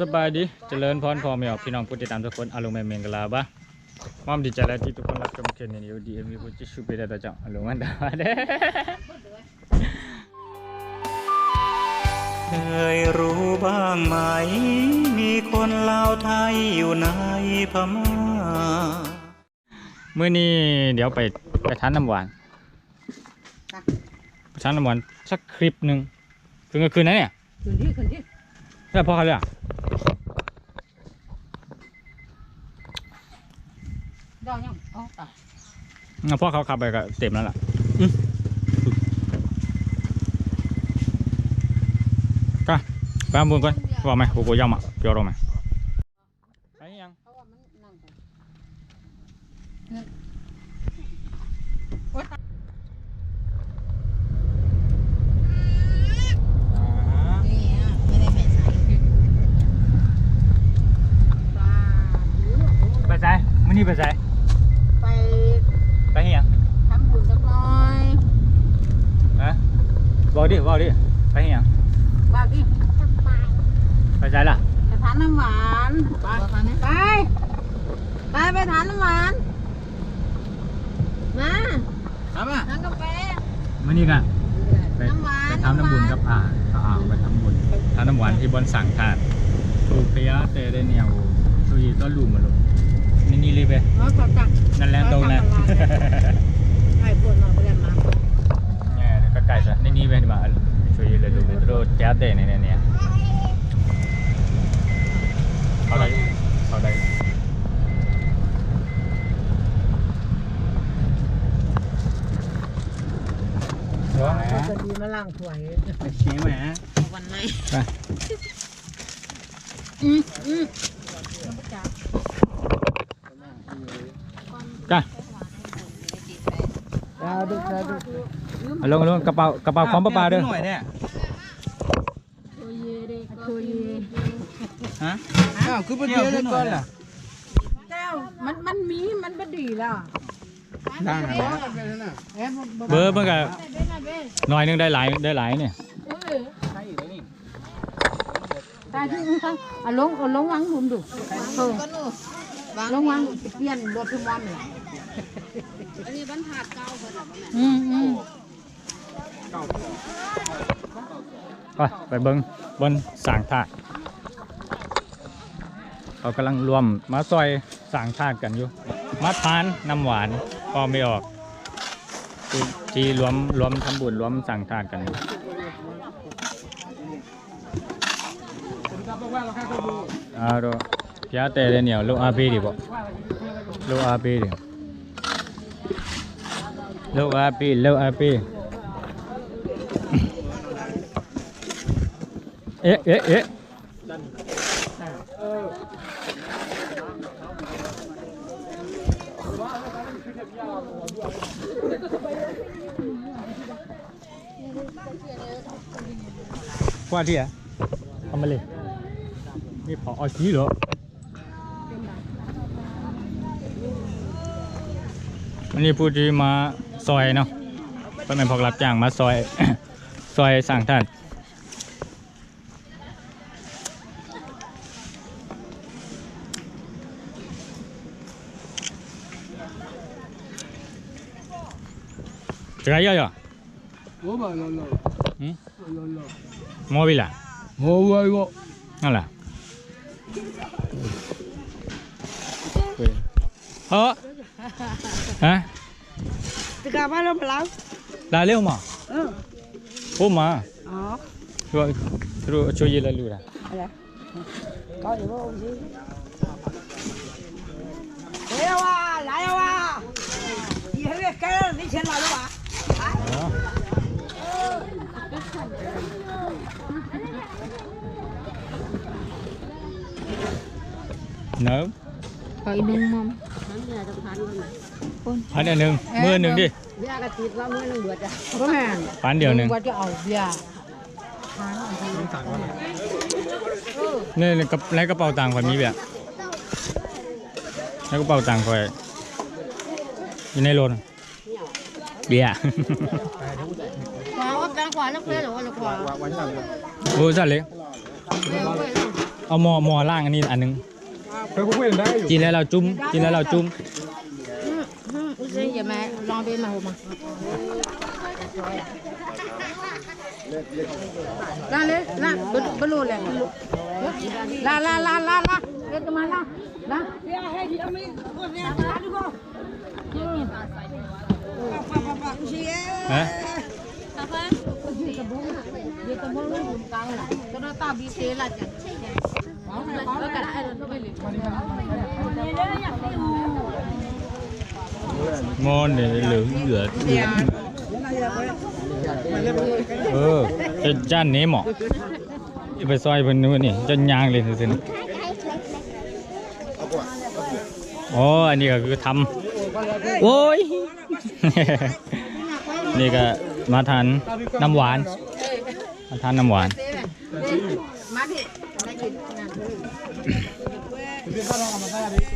สบายดี เจริญพรพ่อแม่พี่น้องผู้ติดตามทุกคนอาลุงแม่เมงกลาบะมอมดีใจแล้วที่ทุกคนรับชมคลิปนี้อยู่ดีเอ็มวีผู้จิชูเปได้ต่อจากอาลุงมันดาเด้เคยรู้บ้างไหม มีคนลาวไทยอยู่ในพม่ามื้อนี้เดี๋ยวไปไปทานน้ำหวานไปทานน้ำหวานสักคลิปหนึ่งคืนกลางคืนนะเนี่ยคืนที่คืนที่ แล้วพ่อเขาเลยอะดาวยังอ๋อตายงั้นพ่อเขาขับไปก็เต็มแล้วล่ะอืมก็ไปทำบุญก่อนว่าไหมโอ้โหยำอะเปียวเราไหมไปยัง เพราะว่ามันนั่งกัน นี่ฮะไม่ได้แม่ใส่ปลา ไปใส่มื้อ นี้ไปใส่ไปไปเฮียงทำบุญสักหน่อยฮะบอกดิบอกดิไปเฮียงว่าดิไปใส่ล่ะไปทานน้ำหวานไปไปไปไปทานน้ำหวานมาครับอะทานกาแฟมื้อนี้กันไปน้ำหวานไปทำน้ำบุญกับอ่าอ่าไปทำบุญทำน้ำหวานที่บนสั่งทานถูกพยาเตได้เนี่ยโอ้สุยก็รู้มาลูก นี่นี่เลยไปอ๋อขอบจังนั่นแหละตรงนั้นไอ้ปวดหนอนไปแล้วมา เนี่ยก็ไก่ซะนี่นี่ไปมาสุยเลยดูโรดแจ๊เตเนี่ยเนี่ยเนี่ยเขาได้เขาได้เดี๋ยวเขาจะดีมาล่างถวยเชี่ยแหมวันไหน ไป อืมอืม จ้ะ ดาวดึกดาวดึกเอาลงเอาลงกระเป๋ากระเป๋าของป้าปาเด้อหน่อยเนี่ยคุยฮะอ้าวคือเป็นเดียวเลยก่อนล่ะเจ้ามันมันมีมันบ่ดีแล้วดังเอ๊ะนะเอ๊ะเบอร์เบิ่งก็หน่อยหนึงได้หลายได้หลายเนี่ยตายที่ข้างอะลงเอาลงวางหุมดูเออลงวางเปลี่ยนรถทุกวันเลย อันนี้บรรทัดเก่าเพิ่นน่ะอืมอืมไปไปเบิ่งบนสางธาตุเขากำลังรวมมาซอยสางธาตุกันอยู่มาทานน้ำหวานพอไม่ออกที่ที่รวมรวมทำบุญรวมสร้างธาตุกันอยู่เอาดูพิอาเตเดเนียวลูกอาบีดิบ่ลูกอาบีดิ ลูกอาบีลูกอาบีเอ๊ะเอ๊ะเอ๊ะว่าที่อะทำมาเลยนี่พออชี้เหรอวันนี้ผู้ที่มา ซอยเนาะก็เป็นพอกรับจ้างมาซอย ซอยสั่งท่านจะไรย่อยอะอ้บาลอลออืลอมอวิล่ะมอวิวะนั่นแหละเฮ้อฮะ இதுக்காக pulao lalé không mà? Ừ. ô mà? Ờ. rồi rồi cho gì là lừa ra dạ. có gì không gì? Đấy à? Lại à? Gì hết cái đó đi xem lại đâu à nở phải đúng พันเดียวหนึ่งมือหนึ่งดิเบียร์กระติดว่ามือหนึ่งเดือดอะก็แม่นพันเดียวหนึ่งว่าจะเอาเบียร์นี่ในกระในกระเป๋าตังค์ข่อยมีแบบในกระเป๋าตังค์ข่อยอยู่ในรถเบียร์ขวาว่าแปลงขวาแล้วเปลหรือว่าขวาวันนั้นโอ้สั่นเลยเปลเปลเอาหมอหมอล่างอันนี้อันหนึงไปกูเห็นได้อยู่กินแล้วเราจุ้มกินแล้วเราจุ้ม อุ้ยอย่ามาลองไปมาหัวมาลาเลยลาบลูเลยลาลาลาลาลาเด็กมาลาลาฮะ dia tu mau lu kau lah kena tak bisa lah je kau kan ada tu beli งอนเนี่ยเห ลืองเหลือเหลืองเออจะจ้านนี้หมอไปซอยเพิ่นนู้นนี่จะยางเลยสินะอ๋ออันนี้ก็คือทำโอ้ย นี่ก็มาทานน้ำหวาน มาทานน้ำหวาน mati lagi Kau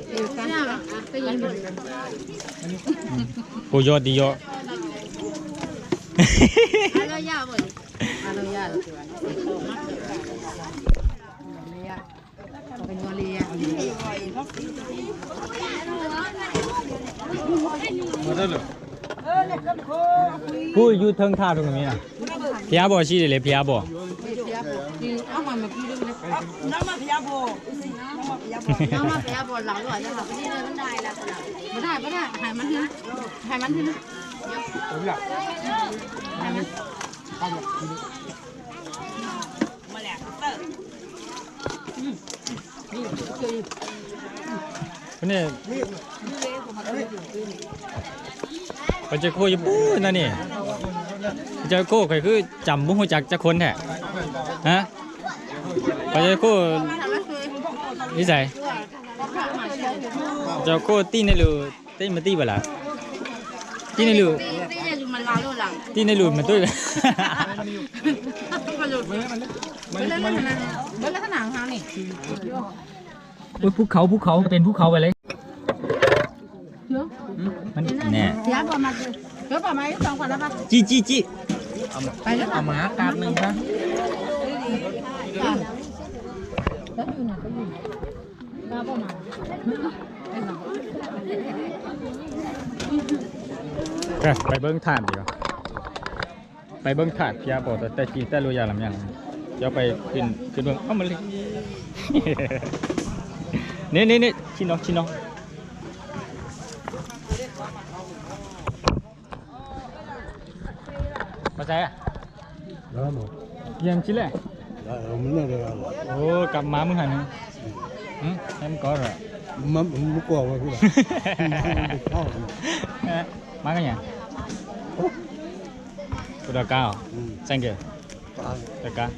ဟိုရော့ဒီရော့အားလုံးရပါ့အားလုံးရတော့ဆိုတာနော်ကိုယူထန်းထားတော့မင်းလားဘုရားပေါ်ရှိတယ်လေဘုရားပေါ်ဒီအမှမကြည့် nama piabo nama piabo nama piabo เราด้วยจะเราไม่ได้เลยม่ได้ละไม่ได้ไม่ได้หายมันนะหายมันนะมาแล้วเตอร์นี่ปัจจัยโคยบู้นั่นนี่ปัจจัยโคใครคือจำบุ้งหัวจักจะคนแท้ฮะ นรู Tí này dùng mà lão rồi là ตีในรูมันตุ้ย Không phải rồi Bữa lên là Bữa lên cái nào hả nè โอ้ยภูเขาภูเขาเป็นภูเขาไปเลย Chưa มันแน่ Giá bò mặt Cứ bò máy xong quả đó bác จี้จี้จี้ Phải rất เอาหมากราบหนึ่งซะ Tất nhiên là cái gì Giá bò mặt Đây là ไปไปเบิ้งถ่านดีกว่าไปเบิ้งถ่านพยาบอกแต่แต่จีแต่รู้ยาลำยังเดี๋ยวไปขึ้นขึ้นเบิ้งเอ้ามาเลยนี่นี่นี่ชิโนชิโนมาใช่อะแล้วหมดยังชิเลย แล้วมันน่าจะโอ้กลับมามึงหันงอืมให้มันก่อนเหรอมันมันกลัวว่าพี่เข้า Eh, Makanya. Udah kau. อืม Thank you. ตาย Udah kau.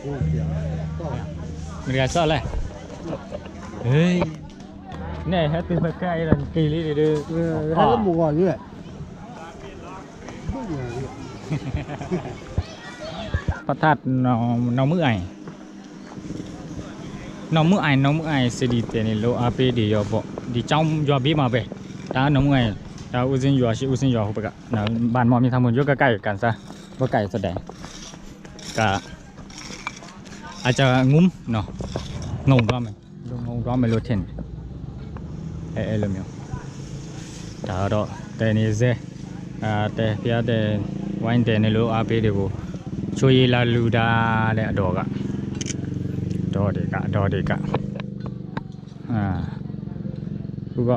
โอ้เสียก็ Mereka soal lah. Hei. Này hết từ bậc cây là kỳ lý để đưa. เออใប្រថាត់នៅមើលអាយនៅមើលអាយនៅមើលអាយសេឌីទេនេះលោអាពេលឌីយោបឌីចောင်းយោបេមកបែតានៅមើលអាយតាឧសិនយោရှိឧសិនយោហូបកនៅបានមកមានថាមិនយកកកៃកាន់សាបកៃសដែរកាអាចងុំណោះងុំរមងុំរមលោធិនអេអេលមយោဒါတော့တဲနေစေအဲတဲဖျားတဲဝိုင်းတဲနေလို့အားပေးတွေကို ချိုရီလာလူတာတဲ့အတော်ကအတော်တွေကအတော်တွေကအာခုက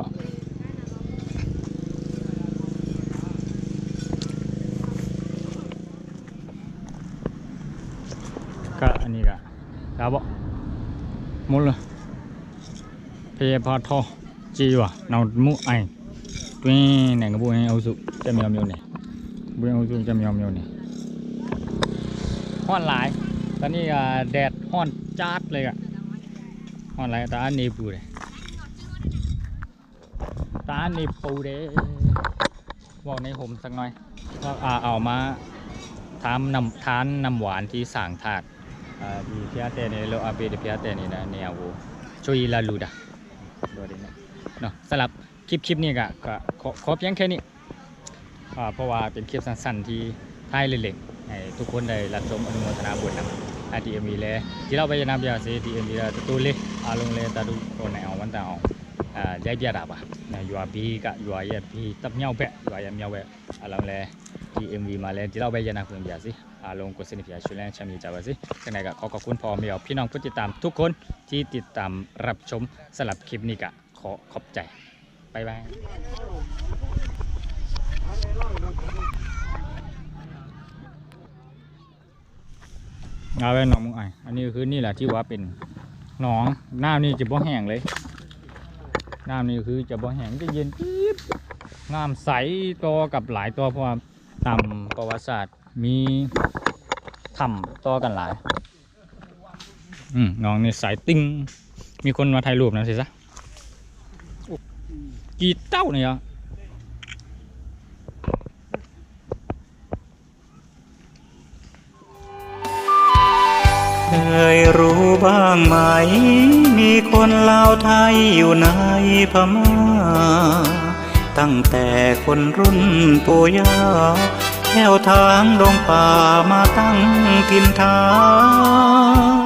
ကအနည်းကဒါပေါ့မုန်းလားဖေဖာထောကြေးရွာနောင်မှုအိုင်တွင်းနဲ့ငပွင့်အုပ်စုတက်မြောင်မျိုးနဲ့ပွင့်အုပ်စုတက်မြောင်မျိုးနဲ့ ฮ้อนหลาย ตอนนี้แดดฮ้อนจัดเลยอะฮ้อนหลายแต่อันนี้ปูเลยตานี่ปูเด้บอกในผมสักหน่อยว่าอาเอามาทำน้ำทานน้ำหวานที่สั่งถาดดีพิอาเตนี่โลอาเบดีพิอาเตนี่นะเนี่ยโวช่วยลาลูดาดูดิเนาะเนาะสำหรับคลิปคลิปนี้ก็ขอขอเพียงแค่นี้เพราะว่าเป็นคลิปสั้นๆที่ท้ายเล็กๆ ให้ทุกคนได้รับชมอนุโมทนาบุญนะอาทีเมีเลยที่เราไปนำยาสีทีเมีตัวเล็กอารมณ์เลยตาดูคนไหนเอาวันตาเอาได้เบียดับอะอยัวพีกับยัวยันพีตับเงาแปะยู่อะยันเงาแปะอารมณ์เลยทีเอ็มวีมาเลยที่เราไปยันนักเยาสิอารมณ์กุศลพิยาชุลนชามีจาวสิกันไหนก็ขอขอบคุณพ่อแม่พี่น้องผู้ติดตามทุกคนที่ติดตามรับชมสลับคลิปนี้กะขอขอบใจบายบาย เอาไปหนองมึงไออันนี้คือนี่แหละที่ว่าเป็นหนองน้ำนี่จะบ่แห้งเลยน้ำนี่คือจะบ่แห้งจะเย็นปี๊บน้ำใสตัวกับหลายตัวเพราะว่าตามประวัติศาสตร์มีถ้ำตัวกันหลาย อืมหน้องนี่ใสติ้ง มีคนมาถ่ายรูปนะสิซะกี่เต้าเนี่ย ยรู้บ้างไหม มีคนลาวไทยอยู่ในพม่า ตั้งแต่คนรุ่นปู่ย่าแถวทางดงป่ามาตั้งถิ่นฐาน